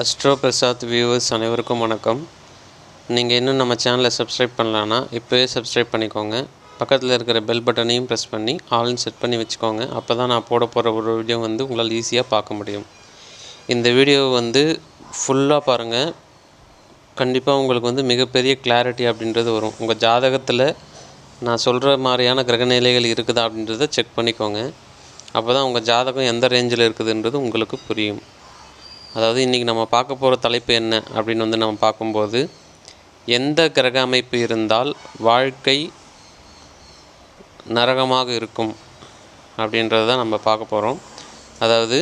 Astro Prasad viewers அனைவருக்கும் வணக்கம். நீங்கள் இன்னும் நம்ம சேனலை சப்ஸ்கிரைப் பண்ணலான்னா இப்போவே சப்ஸ்கிரைப் பண்ணிக்கோங்க. பக்கத்தில் இருக்கிற பெல் பட்டனையும் ப்ரெஸ் பண்ணி ஆல்னு செட் பண்ணி வச்சுக்கோங்க. அப்போ தான் நான் போட போகிற ஒரு வீடியோ வந்து உங்களால் ஈஸியாக பார்க்க முடியும். இந்த வீடியோ வந்து ஃபுல்லாக பாருங்கள் கண்டிப்பாக உங்களுக்கு வந்து மிகப்பெரிய கிளாரிட்டி அப்படின்றது வரும். உங்கள் ஜாதகத்தில் நான் சொல்கிற மாதிரியான கிரகநிலைகள் இருக்குதா அப்படின்றத செக் பண்ணிக்கோங்க. அப்போ தான் உங்கள் ஜாதகம் எந்த ரேஞ்சில் இருக்குதுன்றது உங்களுக்கு புரியும். அதாவது இன்றைக்கி நம்ம பார்க்க போகிற தலைப்பு என்ன அப்படின்னு வந்து நம்ம பார்க்கும்போது எந்த கிரக அமைப்பு இருந்தால் வாழ்க்கை நரகமாக இருக்கும் அப்படின்றத தான் நம்ம பார்க்க போகிறோம் அதாவது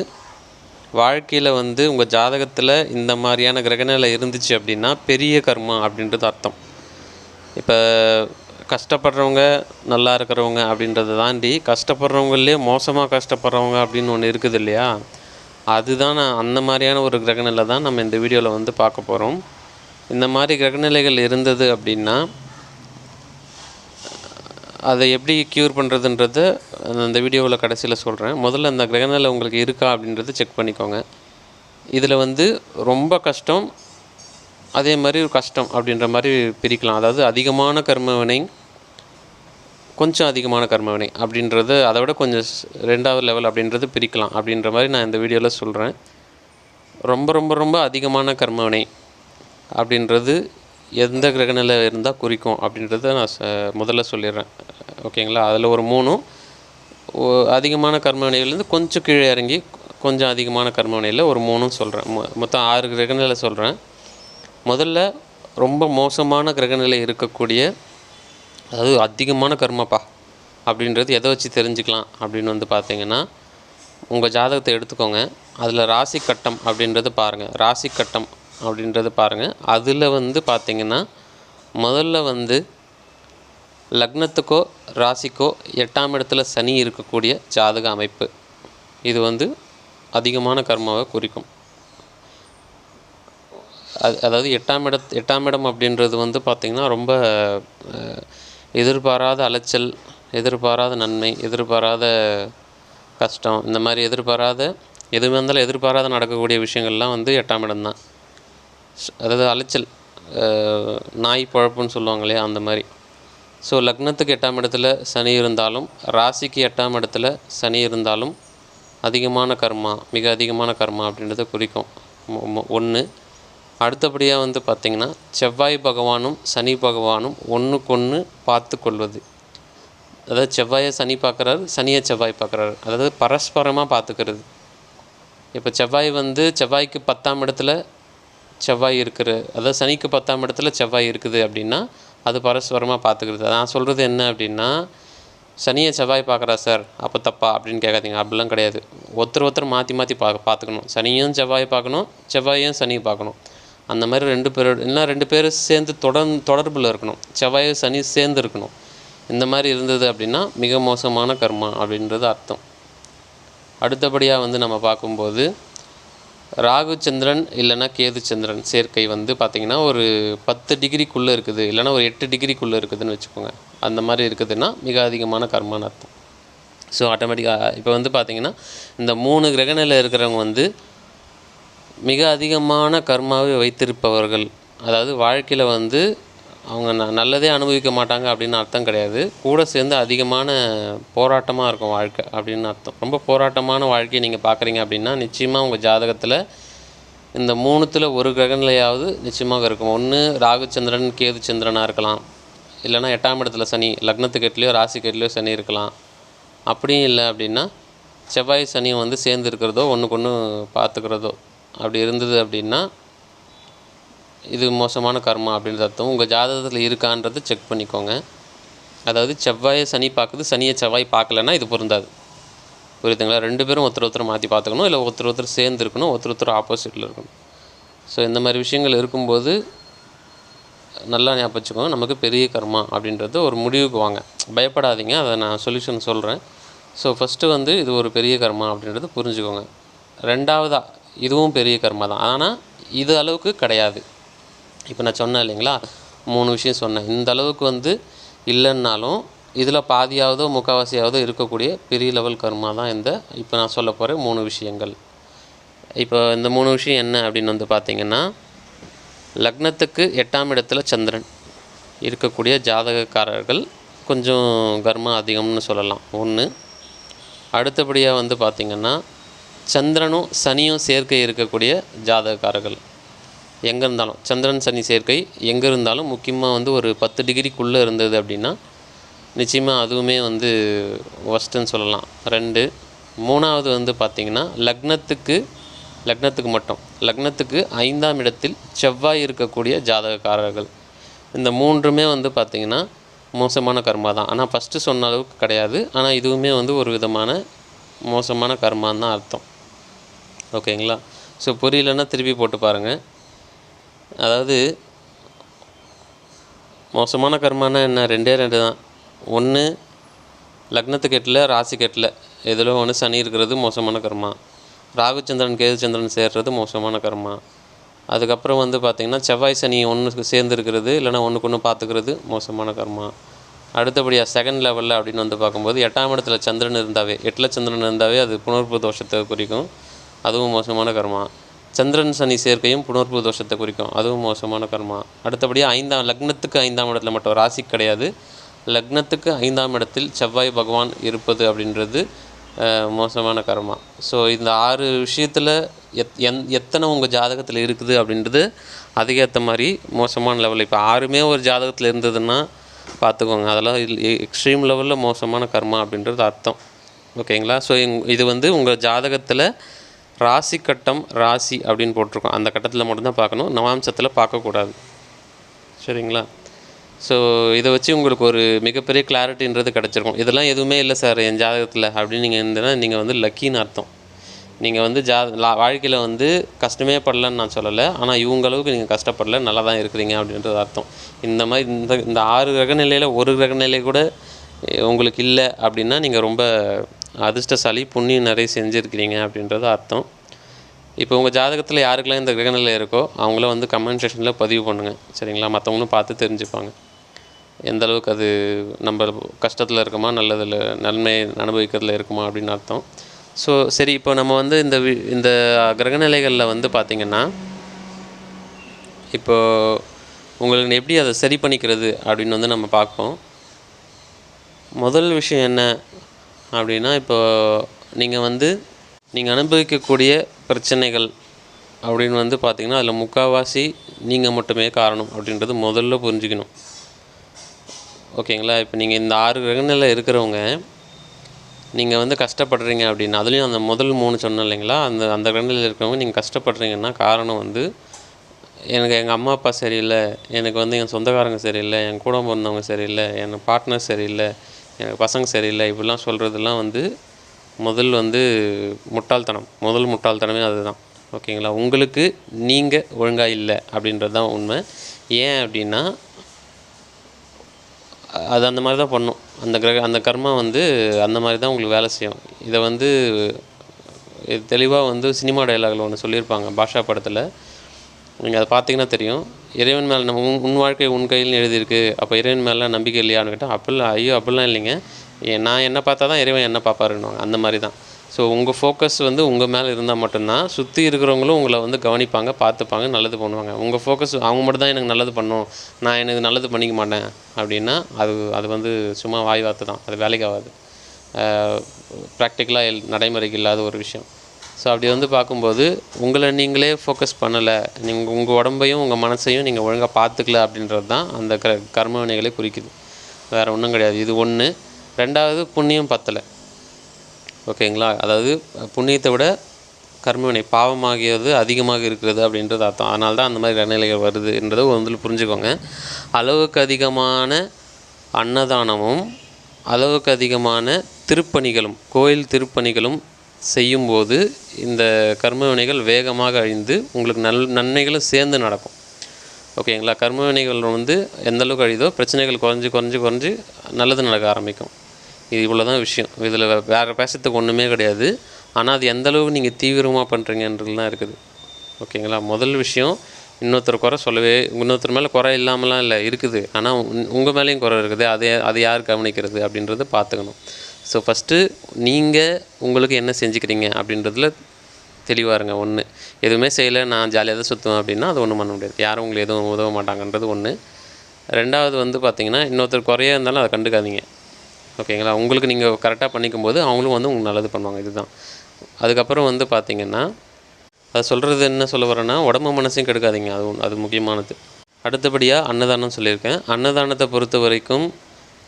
வாழ்க்கையில் வந்து உங்கள் ஜாதகத்தில் இந்த மாதிரியான கிரகநிலை இருந்துச்சு அப்படின்னா பெரிய கர்மா அப்படின்றது அர்த்தம். இப்போ கஷ்டப்படுறவங்க நல்லா இருக்கிறவங்க அப்படின்றத தாண்டி கஷ்டப்படுறவங்களே மோசமாக கஷ்டப்படுறவங்க அப்படின்னு ஒன்று இருக்குது இல்லையா? அதுதான் நான் அந்த மாதிரியான ஒரு கிரகநிலை தான் நம்ம இந்த வீடியோவில் வந்து பார்க்க போகிறோம் இந்த மாதிரி கிரகநிலைகள் இருந்தது அப்படின்னா அதை எப்படி க்யூர் பண்ணுறதுன்றத அந்த வீடியோவில் கடைசியில் சொல்கிறேன் முதல்ல அந்த கிரகநிலை உங்களுக்கு இருக்கா அப்படின்றத செக் பண்ணிக்கோங்க. இதில் வந்து ரொம்ப கஷ்டம் அதே மாதிரி ஒரு கஷ்டம் அப்படின்ற மாதிரி பிரிக்கலாம். அதாவது அதிகமான கர்மவினை கொஞ்சம் அதிகமான கர்மவினை அப்படின்றது அதை விட கொஞ்சம் ஸ்- ரெண்டாவது லெவல் அப்படின்றது பிரிக்கலாம் அப்படின்ற மாதிரி நான் இந்த வீடியோவில் சொல்கிறேன் ரொம்ப ரொம்ப ரொம்ப அதிகமான கர்மவினை அப்படின்றது எந்த கிரகநிலை இருந்தால் குறிக்கும் அப்படின்றத நான் ச முதல்ல சொல்லிடுறேன். ஓகேங்களா? அதில் ஒரு மூணும் அதிகமான கர்மவினையிலேருந்து கொஞ்சம் கீழே இறங்கி கொஞ்சம் அதிகமான கர்மவினையில் ஒரு மூணும் சொல்கிறேன் மொத்தம் ஆறு கிரகநிலை சொல்கிறேன் முதல்ல ரொம்ப மோசமான கிரகநிலை இருக்கக்கூடிய அதாவது அதிகமான கர்மப்பா அப்படின்றது எதை வச்சு தெரிஞ்சுக்கலாம் அப்படின்னு வந்து பார்த்தீங்கன்னா உங்கள் ஜாதகத்தை எடுத்துக்கோங்க. அதில் ராசி கட்டம் அப்படின்றது பாருங்கள் ராசி கட்டம் அப்படின்றது பாருங்கள் அதில் வந்து பார்த்தீங்கன்னா முதல்ல வந்து லக்னத்துக்கோ ராசிக்கோ எட்டாம் இடத்துல சனி இருக்கக்கூடிய ஜாதக அமைப்பு. இது வந்து அதிகமான கர்மாவை குறிக்கும். அது அதாவது எட்டாம் இட எட்டாம் இடம் அப்படின்றது வந்து பார்த்திங்கன்னா ரொம்ப எதிர்பாராத அலைச்சல் எதிர்பாராத நன்மை எதிர்பாராத கஷ்டம் இந்த மாதிரி எதிர்பாராத எதுவுமே இருந்தாலும் எதிர்பாராத நடக்கக்கூடிய விஷயங்கள்லாம் வந்து எட்டாம் இடம் தான். அதாவது அலைச்சல் நாய் பழப்புன்னு சொல்லுவாங்க இல்லையா அந்த மாதிரி. ஸோ லக்னத்துக்கு எட்டாம் இடத்துல சனி இருந்தாலும் ராசிக்கு எட்டாம் இடத்துல சனி இருந்தாலும் அதிகமான கர்மா மிக அதிகமான கர்மா அப்படின்றத குறிக்கும். ஒன்று அடுத்தபடியாக வந்து பார்த்திங்கன்னா செவ்வாய் பகவானும் சனி பகவானும் ஒன்றுக்கொன்று பார்த்து கொள்வது அதாவது செவ்வாயை சனி பார்க்குறாரு சனியை செவ்வாய் பார்க்குறாரு. அதாவது பரஸ்பரமாக பார்த்துக்கிறது. இப்போ செவ்வாய் வந்து செவ்வாய்க்கு பத்தாம் இடத்துல செவ்வாய் இருக்கிற அதாவது சனிக்கு பத்தாம் இடத்துல செவ்வாய் இருக்குது அப்படின்னா அது பரஸ்பரமாக பார்த்துக்கிறது. நான் சொல்கிறது என்ன அப்படின்னா சனியை செவ்வாய் பார்க்குறா சார். அப்போ தப்பா அப்படின்னு கேட்காதீங்க. அப்படிலாம் கிடையாது. ஒருத்தர் ஒருத்தர் மாற்றி மாற்றி பா பார்த்துக்கணும். சனியும் செவ்வாய் பார்க்கணும் செவ்வாயும் சனியும் பார்க்கணும். அந்த மாதிரி ரெண்டு பேரோட இல்லைனா ரெண்டு பேரும் சேர்ந்து தொடர் தொடர்பில் இருக்கணும். செவ்வாய் சனி சேர்ந்து இருக்கணும். இந்த மாதிரி இருந்தது அப்படின்னா மிக மோசமான கர்மா அப்படின்றது அர்த்தம். அடுத்தபடியாக வந்து நம்ம பார்க்கும்போது ராகு சந்திரன் இல்லைன்னா கேது சந்திரன் சேர்க்கை வந்து பார்த்திங்கன்னா ஒரு பத்து டிகிரிக்குள்ளே இருக்குது. இல்லைன்னா ஒரு எட்டு டிகிரிக்குள்ளே இருக்குதுன்னு வச்சுக்கோங்க. அந்த மாதிரி இருக்குதுன்னா மிக அதிகமான கர்மான்னு அர்த்தம். ஸோ ஆட்டோமேட்டிக்காக இப்போ வந்து பார்த்திங்கன்னா இந்த மூணு கிரகநிலை இருக்கிறவங்க வந்து மிக அதிகமான கர்மாவை வைத்திருப்பவர்கள் அதாவது வாழ்க்கையில் வந்து அவங்க ந நல்லதே அனுபவிக்க மாட்டாங்க அப்படின்னு அர்த்தம் கிடையாது. கூட சேர்ந்து அதிகமான போராட்டமாக இருக்கும் வாழ்க்கை அப்படின்னு அர்த்தம். ரொம்ப போராட்டமான வாழ்க்கையை நீங்கள் பார்க்குறீங்க அப்படின்னா நிச்சயமாக உங்கள் ஜாதகத்தில் இந்த மூணுத்தில் ஒரு கிரகநிலையாவது நிச்சயமாக இருக்கும். ஒன்று ராகுச்சந்திரன் கேது சந்திரனாக இருக்கலாம். இல்லைன்னா எட்டாம் இடத்துல சனி லக்னத்துக்கு எட்டுலையோ ராசிக்கு எட்டுலையோ சனி இருக்கலாம். அப்படியும் இல்லை அப்படின்னா செவ்வாய் சனியும் வந்து சேர்ந்து இருக்கிறதோ ஒன்றுக்கு ஒன்று பார்த்துக்கிறதோ அப்படி இருந்தது அப்படின்னா இது மோசமான கர்மா அப்படின்றது அர்த்தம். உங்கள் ஜாதகத்தில் இருக்கான்றதை செக் பண்ணிக்கோங்க. அதாவது செவ்வாயை சனி பார்க்குது சனியை செவ்வாய் பார்க்கலன்னா இது பொருந்தாது. புரியுதுங்களா? ரெண்டு பேரும் ஒருத்தர் ஒருத்தர் மாற்றி பார்த்துக்கணும் இல்லை ஒருத்தர் ஒருத்தர் சேர்ந்து இருக்கணும் ஒருத்தர் ஒருத்தர் ஆப்போசிட்டில் இருக்கணும். ஸோ இந்த மாதிரி விஷயங்கள் இருக்கும்போது நல்லா ஞாபகம் வச்சுக்கோங்க நமக்கு பெரிய கர்மா அப்படின்றது ஒரு முடிவுக்கு வாங்க. பயப்படாதீங்க அதை நான் சொல்யூஷன் சொல்கிறேன் ஸோ ஃபஸ்ட்டு வந்து இது ஒரு பெரிய கர்மா அப்படின்றது புரிஞ்சுக்கோங்க. ரெண்டாவதாக இதுவும் பெரிய கர்மா தான். ஆனால் இது அளவுக்கு கிடையாது. இப்போ நான் சொன்னேன் இல்லைங்களா? மூணு விஷயம் சொன்னேன். இந்த அளவுக்கு வந்து இல்லைன்னாலும் இதில் பாதியாவதோ முக்கால்வாசியாவதோ இருக்கக்கூடிய பெரிய லெவல் கர்மா தான் இந்த. இப்போ நான் சொல்ல போகிற மூணு விஷயங்கள். இப்போ இந்த மூணு விஷயம் என்ன அப்படின்னு வந்து பார்த்திங்கன்னா லக்னத்துக்கு எட்டாம் இடத்துல சந்திரன் இருக்கக்கூடிய ஜாதகக்காரர்கள் கொஞ்சம் கர்மம் அதிகம்னு சொல்லலாம். ஒன்று அடுத்தபடியாக வந்து பார்த்திங்கன்னா சந்திரனும் சனியும் சேர்க்கை இருக்கக்கூடிய ஜாதகக்காரர்கள். எங்கே இருந்தாலும் சந்திரன் சனி சேர்க்கை எங்கே இருந்தாலும் முக்கியமாக வந்து ஒரு பத்து டிகிரிக்குள்ளே இருந்தது அப்படின்னா நிச்சயமாக அதுவுமே வந்து ஒஸ்ட்டுன்னு சொல்லலாம். ரெண்டு மூணாவது வந்து பார்த்திங்கன்னா லக்னத்துக்கு லக்னத்துக்கு மட்டும் லக்னத்துக்கு ஐந்தாம் இடத்தில் செவ்வாய் இருக்கக்கூடிய ஜாதகக்காரர்கள். இந்த மூன்றுமே வந்து பார்த்திங்கன்னா மோசமான கர்மா தான். ஆனால் ஃபஸ்ட்டு சொன்ன அளவுக்கு கிடையாது. ஆனால் இதுவுமே வந்து ஒரு விதமான மோசமான கர்மான்னு தான் அர்த்தம். ஓகேங்களா? ஸோ புரியலன்னா திருப்பி போட்டு பாருங்கள் அதாவது மோசமான கர்மானா என்ன? ரெண்டே ரெண்டு தான். ஒன்று லக்னத்துக்கு எட்டில் ராசிக்கு எட்டில் எதில் ஒன்று சனி இருக்கிறது மோசமான கர்மா. ராகுச்சந்திரன் கேதுச்சந்திரன் சேர்றது மோசமான கர்மா. அதுக்கப்புறம் வந்து பார்த்திங்கன்னா செவ்வாய் சனி ஒன்று சேர்ந்துருக்கிறது இல்லைன்னா இல்லைனா ஒன்றுக்கு ஒன்று பார்த்துக்கிறது மோசமான கர்மா. அடுத்தபடியாக செகண்ட் லெவலில் அப்படின்னு வந்து பார்க்கும்போது எட்டாம் இடத்துல சந்திரன் இருந்தாவே எட்டில் சந்திரன் இருந்தாவே அது புனர்ப்பு தோஷத்தை குறிக்கும். அதுவும் மோசமான கர்மா. சந்திரன் சனி சேர்க்கையும் புனர்ப்பு தோஷத்தை குறிக்கும். அதுவும் மோசமான கர்மா. அடுத்தபடியாக ஐந்தாம் லக்னத்துக்கு ஐந்தாம் இடத்துல மட்டும் ராசி கிடையாது. லக்னத்துக்கு ஐந்தாம் இடத்தில் செவ்வாய் பகவான் இருப்பது அப்படின்றது மோசமான கர்மா. ஸோ இந்த ஆறு விஷயத்தில் எத் எந் எத்தனை உங்கள் ஜாதகத்தில் இருக்குது அப்படின்றது அதுக்கேற்ற மாதிரி மோசமான லெவலில் இப்போ ஆறுமே ஒரு ஜாதகத்தில் இருந்ததுன்னா பார்த்துக்கோங்க அதெல்லாம் எக்ஸ்ட்ரீம் லெவலில் மோசமான கர்மா அப்படின்றது அர்த்தம். ஓகேங்களா? ஸோ இது வந்து உங்கள் ஜாதகத்தில் ராசி கட்டம் ராசி அப்படின்னு போட்டிருக்கோம். அந்த கட்டத்தில் மட்டும்தான் பார்க்கணும். நவாம்சத்தில் பார்க்கக்கூடாது. சரிங்களா? ஸோ இதை வச்சு உங்களுக்கு ஒரு மிகப்பெரிய கிளாரிட்டின்றது கிடச்சிருக்கும். இதெல்லாம் எதுவுமே இல்லை சார் என் ஜாதகத்தில். அப்படின்னு நீங்கள் இருந்ததுன்னா நீங்கள் வந்து லக்கின்னு அர்த்தம். நீங்கள் வந்து ஜா வாழ்க்கையில் வந்து கஷ்டமே படலன்னு நான் சொல்லலை. ஆனால் இவங்க அளவுக்கு நீங்கள் கஷ்டப்படல. நல்லா தான் இருக்கிறீங்க அப்படின்றது அர்த்தம். இந்த மாதிரி இந்த இந்த ஆறு கிரகநிலையில் ஒரு கிரகநிலை கூட உங்களுக்கு இல்லை அப்படின்னா நீங்கள் ரொம்ப அதிர்ஷ்டசாலி புண்ணியம் நிறைய செஞ்சுருக்கிறீங்க அப்படின்றது அர்த்தம். இப்போ உங்கள் ஜாதகத்தில் யாருக்கெல்லாம் இந்த கிரகநிலை இருக்கோ அவங்கள வந்து கமெண்ட் செக்ஷனில் பதிவு பண்ணுங்கள் சரிங்களா? மற்றவங்களும் பார்த்து தெரிஞ்சுப்பாங்க. எந்த அளவுக்கு அது நம்ம கஷ்டத்தில் இருக்குமா நல்லதில் நன்மை அனுபவிக்கிறதுல இருக்குமா அப்படின்னு அர்த்தம். ஸோ சரி இப்போ நம்ம வந்து இந்த வி- இந்த கிரகநிலைகளில் வந்து பார்த்திங்கன்னா இப்போ உங்களுக்கு எப்படி அதை சரி பண்ணிக்கிறது அப்படின்னு வந்து நம்ம பார்ப்போம். முதல் விஷயம் என்ன? அப்படின்னா இப்போ நீங்கள் வந்து நீங்கள் அனுபவிக்கக்கூடிய பிரச்சனைகள் அப்படின்னு வந்து பார்த்திங்கன்னா அதில் முக்கால்வாசி நீங்கள் மட்டுமே காரணம் அப்படின்றது முதல்ல புரிஞ்சுக்கணும். ஓகேங்களா? இப்போ நீங்கள் இந்த ஆறு கிரகங்களில் இருக்கிறவங்க நீங்கள் வந்து கஷ்டப்படுறீங்க அப்படின்னா அதுலேயும் அந்த முதல் மூணு சொன்னேன் இல்லைங்களா? அந்த அந்த கிரகங்களில் இருக்கிறவங்க நீங்கள் கஷ்டப்படுறீங்கன்னா காரணம் வந்து எனக்கு எங்கள் அம்மா அப்பா சரியில்லை எனக்கு வந்து என் சொந்தக்காரங்க சரியில்லை என் கூட பிறந்தவங்க சரியில்லை என் பார்ட்னர் சரியில்லை எனக்கு பசங்க சரியில்லை இப்படிலாம் சொல்கிறதெல்லாம் வந்து முதல் வந்து முட்டாள்தனம் முதல் முட்டாள்தனமே அதுதான். ஓகேங்களா? உங்களுக்கு நீங்கள் ஒழுங்காக இல்லை அப்படின்றது தான் உண்மை. ஏன் அப்படின்னா அது அந்த மாதிரி தான் பண்ணும். அந்த கிரக அந்த கர்மா வந்து அந்த மாதிரி தான் உங்களுக்கு வேலை செய்யும். இதை வந்து இது தெளிவாக வந்து சினிமா டயலாகில் ஒன்று சொல்லியிருப்பாங்க பாஷா படத்தில். நீங்கள் அதை பார்த்தீங்கன்னா தெரியும். இறைவன் மேலே நம்ம உன் உன் வாழ்க்கை உன் கையில் எழுதியிருக்கு. அப்போ இறைவன் மேலாம் நம்பிக்கை இல்லையான்னு கேட்டால் அப்படிலாம் ஐயோ அப்படிலாம் இல்லைங்க. ஏ- நான் என்ன பார்த்தா தான் இறைவன் என்ன பார்ப்பாருன்னுவாங்க. அந்த மாதிரி தான். ஸோ உங்கள் ஃபோக்கஸ் வந்து உங்கள் மேலே இருந்தால் மட்டும்தான். சுற்றி இருக்கிறவங்களும் உங்களை வந்து கவனிப்பாங்க பார்த்துப்பாங்க நல்லது பண்ணுவாங்க. உங்கள் ஃபோக்கஸ் அவங்க மட்டும் தான் எனக்கு நல்லது பண்ணும். நான் எனக்கு நல்லது பண்ணிக்க மாட்டேன். அப்படின்னா அது அது வந்து சும்மா வாய் வார்த்தை தான். அது வேலைக்கு ஆகாது. ப்ராக்டிக்கலாக நடைமுறைக்கு இல்லாத ஒரு விஷயம். ஸோ அப்படி வந்து பார்க்கும்போது உங்களை நீங்களே ஃபோக்கஸ் பண்ணலை. நீங்கள் உங்கள் உடம்பையும் உங்கள் மனசையும் நீங்கள் ஒழுங்காக பார்த்துக்கல அப்படின்றது தான் அந்த க கர்ம வினைகளை குறிக்குது. வேறு ஒன்றும் கிடையாது. இது ஒன்று ரெண்டாவது புண்ணியம் பத்தலை. ஓகேங்களா? அதாவது புண்ணியத்தை விட கர்மவினை பாவமாகியது அதிகமாக இருக்கிறது அப்படின்றது அர்த்தம். அதனால தான் அந்த மாதிரி நிலைகள் வருதுன்றதை வந்து புரிஞ்சுக்கோங்க. அளவுக்கு அதிகமான அன்னதானமும் அளவுக்கு அதிகமான திருப்பணிகளும் கோயில் திருப்பணிகளும் செய்யும்போது இந்த கர்ம வினைகள் வேகமாக அழிந்து உங்களுக்கு நல் நன்மைகளும் சேர்ந்து நடக்கும். ஓகேங்களா? கர்ம வினைகள் வந்து எந்த அளவுக்கு அழிதோ பிரச்சனைகள் குறைஞ்சி குறைஞ்சி குறைஞ்சி நல்லது நடக்க ஆரம்பிக்கும். இது இவ்வளோ தான் விஷயம். இதில் வேறு பேசுறதுக்கு ஒன்றுமே கிடையாது. ஆனால் அது எந்தளவுக்கு நீங்கள் தீவிரமாக பண்ணுறீங்கன்றதுலாம் இருக்குது. ஓகேங்களா? முதல் விஷயம் இன்னொருத்தர் குறை சொல்லவே இன்னொருத்தர் மேலே குறை இல்லாமலாம் இல்லை இருக்குது. ஆனால் உங்கள் மேலேயும் குறை இருக்குது. அதை அதை யார் கவனிக்கிறது அப்படின்றத பார்த்துக்கணும். ஸோ ஃபஸ்ட்டு நீங்கள் உங்களுக்கு என்ன செஞ்சுக்கிறீங்க அப்படின்றதுல தெளிவாக இருங்க ஒன்று எதுவுமே செய்யலை நான் ஜாலியாக தான் சுற்றுவேன் அப்படின்னா அது ஒன்றும் பண்ண முடியாது. யாரும் உங்களுக்கு எதுவும் உதவ மாட்டாங்கன்றது ஒன்று ரெண்டாவது வந்து பார்த்தீங்கன்னா இன்னொருத்தர் குறையாக இருந்தாலும் அதை கண்டுக்காதீங்க. ஓகேங்களா? உங்களுக்கு நீங்கள் கரெக்டாக பண்ணிக்கும் போது அவங்களும் வந்து உங்களுக்கு நல்லது பண்ணுவாங்க. இதுதான். அதுக்கப்புறம் வந்து பார்த்தீங்கன்னா அது சொல்கிறது என்ன சொல்ல வரேன்னா உடம்பு மனசையும் கெடுக்காதீங்க. அது அது முக்கியமானது. அடுத்தபடியாக அன்னதானம் சொல்லியிருக்கேன். அன்னதானத்தை பொறுத்த வரைக்கும்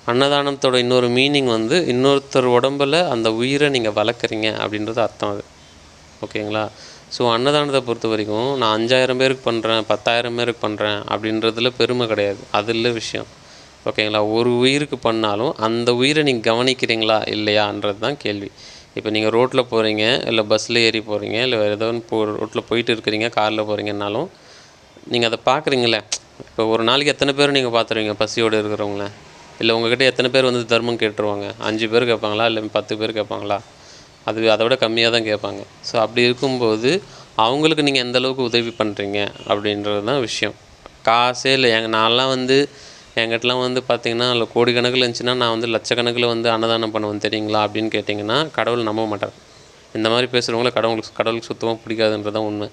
அன்னதானத்தோட இன்னொரு மீனிங் வந்து இன்னொருத்தர் உடம்புல அந்த உயிரை நீங்கள் வளர்க்குறீங்க அப்படின்றது அர்த்தம் அது. ஓகேங்களா? ஸோ அன்னதானத்தை பொறுத்த வரைக்கும் நான் அஞ்சாயிரம் பேருக்கு பண்ணுறேன் பத்தாயிரம் பேருக்கு பண்ணுறேன் அப்படின்றதுல பெருமை கிடையாது. அது இல்லை விஷயம். ஓகேங்களா? ஒரு உயிருக்கு பண்ணாலும் அந்த உயிரை நீங்கள் கவனிக்கிறீங்களா இல்லையான்றது தான் கேள்வி. இப்போ நீங்கள் ரோட்டில் போகிறீங்க இல்லை பஸ்ஸில் ஏறி போகிறீங்க இல்லை வேறு ஏதோ ஒன்று போ ரோட்டில் போயிட்டு இருக்கிறீங்க காரில் போகிறீங்கன்னாலும் நீங்கள் அதை பார்க்குறீங்களே இப்போ ஒரு நாளைக்கு எத்தனை பேர் நீங்கள் பார்த்துருவீங்க பசியோடு இருக்கிறவங்கள? இல்லை உங்ககிட்ட எத்தனை பேர் வந்து தர்மம் கேட்டுருவாங்க? அஞ்சு பேர் கேட்பாங்களா? இல்லை பத்து பேர் கேட்பாங்களா? அது அதை விட கம்மியாக தான் கேட்பாங்க. ஸோ அப்படி இருக்கும்போது அவங்களுக்கு நீங்கள் எந்த அளவுக்கு உதவி பண்ணுறீங்க அப்படின்றது தான் விஷயம். காசே இல்லை. எங்கள் நான்லாம் வந்து எங்கிட்டலாம் வந்து பார்த்தீங்கன்னா அதில் கோடிக்கணக்கில் இருந்துச்சுன்னா நான் வந்து லட்சக்கணக்கில் வந்து அன்னதானம் பண்ணுவேன் தெரியுங்களா? அப்படின்னு கேட்டிங்கன்னா கடவுள் நம்ப மாட்டார். இந்த மாதிரி பேசுகிறவங்கள கடவுளுக்கு கடவுளுக்கு சுத்தமாக பிடிக்காதுன்றது தான் உண்மை.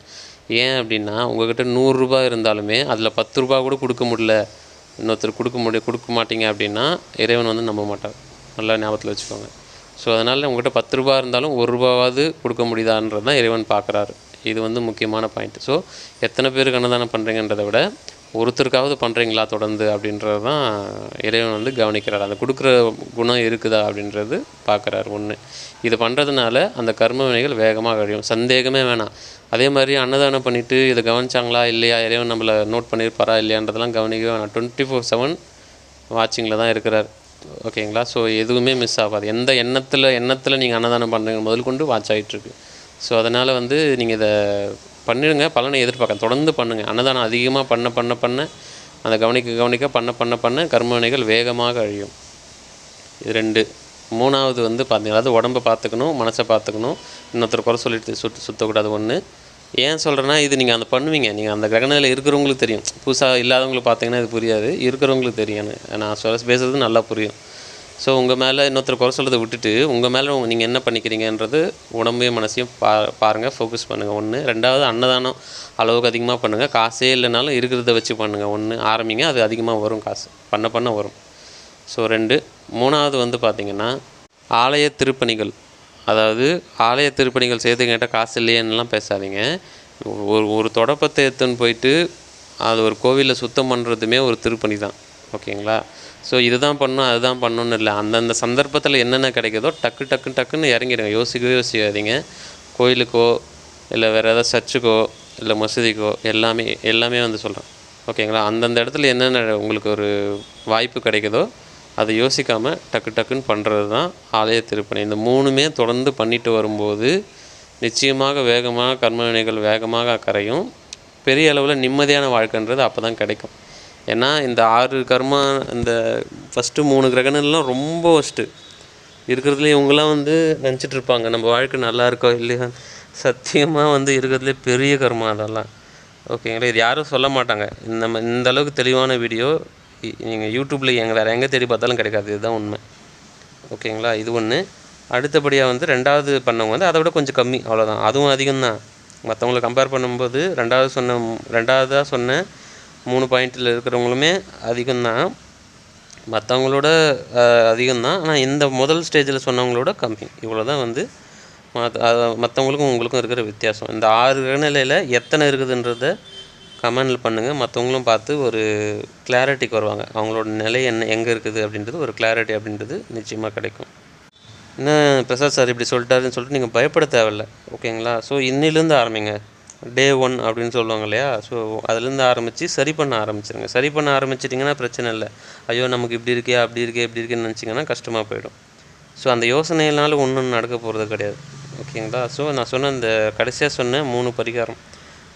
ஏன் அப்படின்னா உங்கள்கிட்ட நூறுரூபா இருந்தாலுமே அதில் பத்து ரூபா கூட கொடுக்க முடியல. இன்னொருத்தர் கொடுக்க முடிய கொடுக்க மாட்டீங்க அப்படின்னா இறைவன் வந்து நம்ப மாட்டார். நல்லா ஞாபகத்தில் வச்சுக்கோங்க. ஸோ அதனால் உங்கள்கிட்ட பத்து ரூபா இருந்தாலும் ஒரு ரூபாவாவது கொடுக்க முடியுதான்றது தான் இறைவன் பார்க்குறாரு இது வந்து முக்கியமான பாயிண்ட் ஸோ எத்தனை பேருக்கு அன்னதானம் பண்ணுறீங்கன்றதை விட ஒருத்தருக்காவது பண்ணுறீங்களா தொடர்ந்து அப்படின்றது தான் இறைவன் வந்து கவனிக்கிறார். அந்த கொடுக்குற குணம் இருக்குதா அப்படின்றது பார்க்குறாரு ஒன்று இது பண்ணுறதுனால அந்த கர்ம வினைகள் வேகமாக கழியும் சந்தேகமே வேணாம். அதே மாதிரி அன்னதானம் பண்ணிவிட்டு இதை கவனிச்சாங்களா இல்லையா? இறைவன் நம்மளை நோட் பண்ணியிருப்பாரா இல்லையான்றதெல்லாம் கவனிக்கவே வேணாம். டுவெண்ட்டி ஃபோர் செவன் வாட்சிங்கில் தான் இருக்கிறார். ஓகேங்களா? ஸோ எதுவுமே மிஸ் ஆகாது. எந்த எண்ணத்தில் எண்ணத்தில் நீங்கள் அன்னதானம் பண்ணுறீங்க முதல் கொண்டு வாட்ச் ஆகிட்டுருக்கு ஸோ அதனால் வந்து நீங்கள் இதை பண்ணிடுங்க பலனை எதிர்பார்க்க தொடர்ந்து பண்ணுங்கள் அன்னதானம் அதிகமாக பண்ண பண்ண பண்ண அந்த கவனிக்க கவனிக்க பண்ண பண்ண பண்ண கர்மவினைகள் வேகமாக அழியும். இது ரெண்டு. மூணாவது வந்து பார்த்தீங்கன்னா அதாவது உடம்பை பார்த்துக்கணும் மனசை பார்த்துக்கணும். இன்னொருத்தர் குறை சொல்லிட்டு சுட்டு சுற்றக்கூடாது ஒன்று ஏன் சொல்கிறேன்னா இது நீங்கள் அந்த பண்ணுவீங்க. நீங்கள் அந்த கிரகணத்தில் இருக்கிறவங்களுக்கு தெரியும். புதுசாக இல்லாதவங்களுக்கு பார்த்தீங்கன்னா இது புரியாது. இருக்கிறவங்களுக்கு தெரியும். நான் சொல்ல பேசுகிறது நல்லா புரியும். ஸோ உங்கள் மேலே இன்னொருத்தர் குறை சொல்கிறத விட்டுட்டு உங்கள் மேலே நீங்கள் என்ன பண்ணிக்கிறீங்கன்றது உடம்பையும் மனசையும் பா பாருங்கள் ஃபோக்கஸ் பண்ணுங்கள் ஒன்று ரெண்டாவது அன்னதானம் அளவுக்கு அதிகமாக பண்ணுங்கள் காசே இல்லைனாலும் இருக்கிறத வச்சு பண்ணுங்கள் ஒன்று ஆரம்பிங்க. அது அதிகமாக வரும் காசு. பண்ண பண்ண வரும். ஸோ ரெண்டு. மூணாவது வந்து பார்த்திங்கன்னா ஆலய திருப்பணிகள். அதாவது ஆலய திருப்பணிகள் செய்து கேட்டால் காசு இல்லையேன்னுலாம் பேசாதீங்க. ஒரு ஒரு தொடப்பத்தை எடுத்துன்னு போயிட்டு அது ஒரு கோவிலில் சுத்தம் பண்ணுறதுமே ஒரு திருப்பணி தான் ஓகேங்களா? ஸோ இதுதான் பண்ணணும் அதுதான் பண்ணணும்னு இல்லை. அந்தந்த சந்தர்ப்பத்தில் என்னென்ன கிடைக்குதோ டக்கு டக்கு டக்குன்னு இறங்கிடுங்க. யோசிக்கவே யோசிக்காதீங்க. கோயிலுக்கோ இல்லை வேறு ஏதாவது சர்ச்சுக்கோ இல்லை மசூதிக்கோ எல்லாமே எல்லாமே வந்து சொல்கிறேன் ஓகேங்களா? அந்தந்த இடத்துல என்னென்ன உங்களுக்கு ஒரு வாய்ப்பு கிடைக்குதோ அதை யோசிக்காமல் டக்கு டக்குன்னு பண்ணுறது தான் ஆலய திருப்பணி. இந்த மூணுமே தொடர்ந்து பண்ணிட்டு வரும்போது நிச்சயமாக வேகமாக கர்ம வினைகள் வேகமாக கரையும். பெரிய அளவில் நிம்மதியான வாழ்க்கைன்றது அப்போ தான் கிடைக்கும். ஏன்னா இந்த ஆறு கர்மா இந்த ஃபஸ்ட்டு மூணு கிரகணம்லாம் ரொம்ப ஒஸ்ட்டு இருக்கிறதுலே இவங்கெல்லாம் வந்து நினச்சிட்டு இருப்பாங்க நம்ம வாழ்க்கை நல்லா இருக்கோ இல்லையா? சத்தியமாக வந்து இருக்கிறதுலே பெரிய கர்மா அதெல்லாம். ஓகேங்களா இது யாரும் சொல்ல மாட்டாங்க. இந்த இந்த அளவுக்கு தெளிவான வீடியோ நீங்கள் யூடியூப்பில் எங்கள் வேறு எங்கே தேடி பார்த்தாலும் கிடைக்காது. இதுதான் உண்மை. ஓகேங்களா இது ஒன்று அடுத்தபடியாக வந்து ரெண்டாவது பண்ணவங்க வந்து அதை விட கொஞ்சம் கம்மி. அவ்வளோதான் அதுவும் அதிகம்தான். மற்றவங்கள கம்பேர் பண்ணும்போது ரெண்டாவது சொன்ன ரெண்டாவதாக சொன்ன மூணு பாயிண்டில் இருக்கிறவங்களுமே அதிகம்தான். மற்றவங்களோட அதிகம்தான். ஆனால் இந்த முதல் ஸ்டேஜில் சொன்னவங்களோட கம்மி. இவ்வளோ தான் வந்து மற்ற மற்றவங்களுக்கும் உங்களுக்கும் இருக்கிற வித்தியாசம். இந்த ஆறு கிரகநிலையில் எத்தனை இருக்குதுன்றத கமெண்டில் பண்ணுங்கள் மற்றவங்களும் பார்த்து ஒரு கிளாரிட்டிக்கு வருவாங்க. அவங்களோட நிலை என்ன எங்கே இருக்குது அப்படின்றது ஒரு கிளாரிட்டி அப்படின்றது நிச்சயமாக கிடைக்கும். என்ன பிரசாத் சார் இப்படி சொல்லிட்டாருன்னு சொல்லிட்டு நீங்கள் பயப்பட தேவையில்ல. ஓகேங்களா? ஸோ இன்னிலேருந்து ஆரம்பிங்க. டே ஒன் அப்படின்னு சொல்லுவாங்க இல்லையா? ஸோ அதுலேருந்து ஆரம்பித்து சரி பண்ண ஆரம்பிச்சிருங்க. சரி பண்ண ஆரம்பிச்சிட்டிங்கன்னா பிரச்சனை இல்லை. ஐயோ நமக்கு இப்படி இருக்கே அப்படி இருக்கே இப்படி இருக்கேன்னு நினச்சிங்கன்னா கஷ்டமாக போயிடும். ஸோ அந்த யோசனையினால ஒன்றும் நடக்க போகிறது கிடையாது. ஓகேங்களா? ஸோ நான் சொன்ன இந்த கடைசியாக சொன்ன மூணு பரிகாரம்.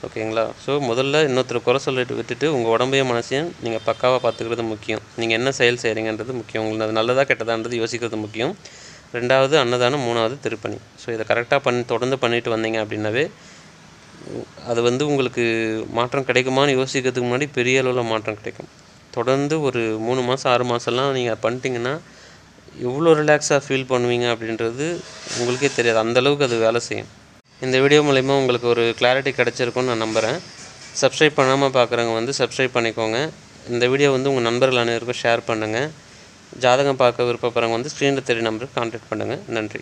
ஓகேங்களா? ஸோ முதல்ல இன்னொருத்தர் குறை சொல்லிட்டு விட்டுட்டு உங்கள் உடம்பையும் மனசையும் நீங்கள் பக்காவாக பார்த்துக்கிறது முக்கியம். நீங்கள் என்ன செயல் செய்கிறீங்கன்றது முக்கியம். உங்களுக்கு அது நல்லதாக கெட்டதான்றது யோசிக்கிறது முக்கியம். ரெண்டாவது அன்னதானம். மூணாவது திருப்பணி. ஸோ இதை கரெக்டாக பண்ணி தொடர்ந்து பண்ணிட்டு வந்தீங்க அப்படின்னாவே அது வந்து உங்களுக்கு மாற்றம் கிடைக்குமான்னு யோசிக்கிறதுக்கு முன்னாடி பெரிய அளவில் மாற்றம் கிடைக்கும். தொடர்ந்து ஒரு மூணு மாதம் ஆறு மாதம்லாம் நீங்கள் பண்ணிட்டீங்கன்னா எவ்வளோ ரிலாக்ஸாக ஃபீல் பண்ணுவீங்க அப்படின்றது உங்களுக்கே தெரியாது. அந்தளவுக்கு அது வேலை செய்யும். இந்த வீடியோ மூலிமா உங்களுக்கு ஒரு கிளாரிட்டி கிடச்சிருக்குன்னு நான் நம்புகிறேன் சப்ஸ்கிரைப் பண்ணாமல் பார்க்குறவங்க வந்து சப்ஸ்கிரைப் பண்ணிக்கோங்க. இந்த வீடியோ வந்து உங்கள் நண்பர்கள் அனைவருக்கும் ஷேர் பண்ணுங்கள் ஜாதகம் பார்க்க விருப்பப்படுறவங்க வந்து ஸ்க்ரீனில் தெரிய நம்பருக்கு கான்டாக்ட் பண்ணுங்கள் நன்றி.